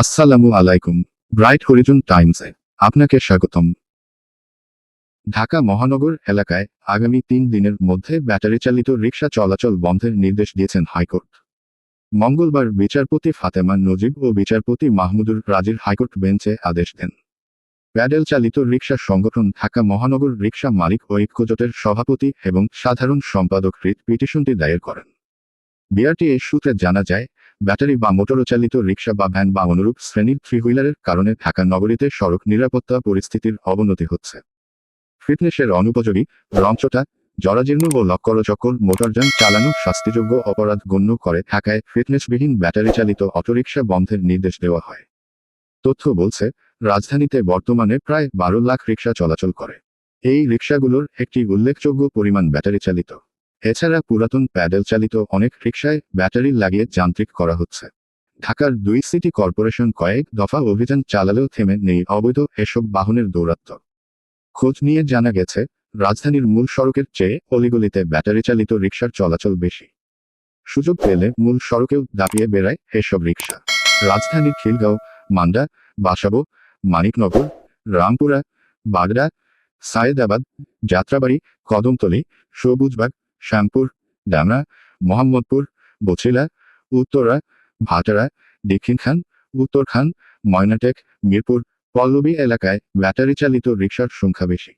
আসসালামু আলাইকুম, ব্রাইট হরিজন টাইমসে আপনাকে স্বাগতম। ঢাকা মহানগর এলাকায় আগামী তিন দিনের মধ্যে ব্যাটারি চালিত রিকশা চলাচল বন্ধের নির্দেশ দিয়েছেন হাইকোর্ট। মঙ্গলবার বিচারপতি ফাতেমা নজিব ও বিচারপতি মাহমুদুর রাজির হাইকোর্ট বেঞ্চে আদেশ দেন। প্যাডেল চালিত রিকশা সংগঠন ঢাকা মহানগর রিকশা মালিক ঐক্যজোটের সভাপতি এবং সাধারণ সম্পাদক রিট পিটিশনটি দায়ের করেন। বিআরটিএ সূত্রে জানা যায়, ব্যাটারি বা মোটরচালিত রিক্সা বা ভ্যান বা অনুরূপ শ্রেণির থ্রি হুইলারের কারণে ঢাকা নগরীতে সড়ক নিরাপত্তা পরিস্থিতির অবনতি হচ্ছে। ফিটনেসের অনুপযোগী রঞ্চটা জরাজীর্ণ ও লক্করচক্কর মোটরযান চালানো শাস্তিযোগ্য অপরাধ গণ্য করে ঢাকায় ফিটনেসবিহীন ব্যাটারি চালিত অটোরিকশা বন্ধের নির্দেশ দেওয়া হয়। তথ্য বলছে, রাজধানীতে বর্তমানে প্রায় বারো লাখ রিক্সা চলাচল করে। এই রিক্সাগুলোর একটি উল্লেখযোগ্য পরিমাণ ব্যাটারি চালিত। এছাড়া পুরাতন প্যাডেল চালিত অনেক রিক্সায় ব্যাটারি লাগিয়ে যান্ত্রিক করা হচ্ছে। ঢাকার দুই সিটি কর্পোরেশন কয়েক দফা অভিযান চালালেও থেমে নেই অবৈধ এসব বাহনের দৌরাত্ম্য। খোঁজ নিয়ে জানা গেছে, রাজধানীর মূল সড়কের চেয়ে অলিগলিতে ব্যাটারি চালিত রিক্সার চলাচল বেশি। সুযোগ পেলে মূল সড়কেও দাপিয়ে বেড়ায় এসব রিক্সা রাজধানীর খিলগাঁও মান্ডা বাসাবো, মানিকনগর, রামপুরা, বাগড়া, সায়েদাবাদ, যাত্রাবাড়ি, কদমতলী, সবুজবাগ শ্যামপুর, ডামরা, মোহাম্মদপুর, বছিলা, উত্তরা, ভাটারা, দক্ষিণখান, উত্তরখান, ময়নাটেক, মিরপুর, পল্লবী এলাকায় ব্যাটারি চালিত রিক্সার সংখ্যা বেশি।